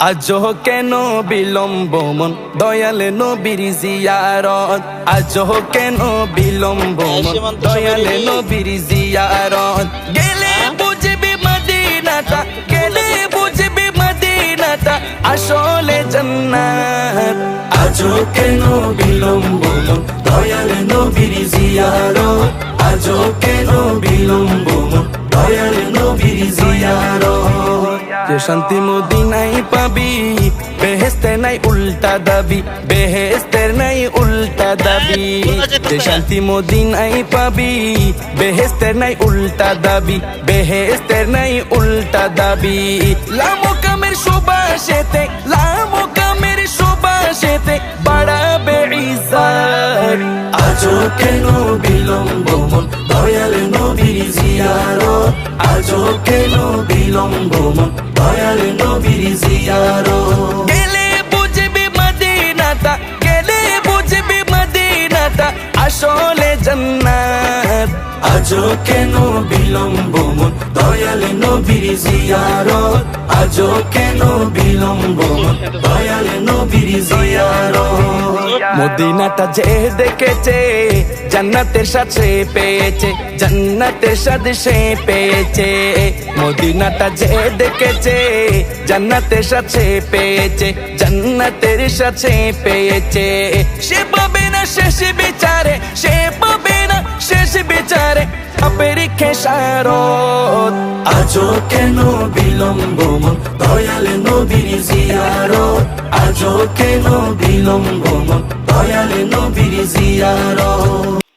আজও কেন বিলম্ব মন? দয়াল নবীর জিয়ারত। আজও কেন বিলম্ব মন? দয়াল নবীর জিয়ারত। গেলে বুঝবি মদিনাটা গেলে বুঝবি মদিনাটা আসলে জান্নাত। আজও কেন বিলম্ব মন? দয়াল নবীর জিয়ারত। আজ কেন বিলম্ব মন? দয়াল নবীর জিয়ারত। যে শান্তি মদিনাই পাবি, বেহেস্তে নাই উল্টা দাবি বেহেস্তের নাই উল্টা দাবি। যে শান্তি মদিনাই পাবি বেহেস্তের নাই উল্টা দাবি বেহেস্তের নাই উল্টা দাবি। লামো কামের সুবাসেতে লামো কামের সুবাসেতে বাড়াবে ইজ্জত আজও কেন বিলম্ব বিলম্ব দয়াল নবীর জিয়ারত। গেলে বুঝবি মদিনাটা গেলে বুঝবি মদিনাটা আসলে জান্নাত। আজও কেন বিলম্ব মন দয়াল নবীর জিয়ারত? আজও কেন বিলম্ব মন দয়াল নবীর জিয়ারত? মদিনাটা যে দেখেছে, জান্নাতের সাথে পেয়েছে, জান্নাতের সাথে সে পেয়েছে। মদিনাটা যে দেখেছে, জান্নাতের সাথে পেয়েছে, জান্নাতের সাথে পেয়েছে। সে পাবে না শেষ বিচারে, সে পাবে না শেষ বিচারে আপের খেসারত। আজও কেন বিলম্ব দয়াল নবীর জিয়ারত? আজও কেন বিলম্ব? দয়ালে নবীর জিয়ারত।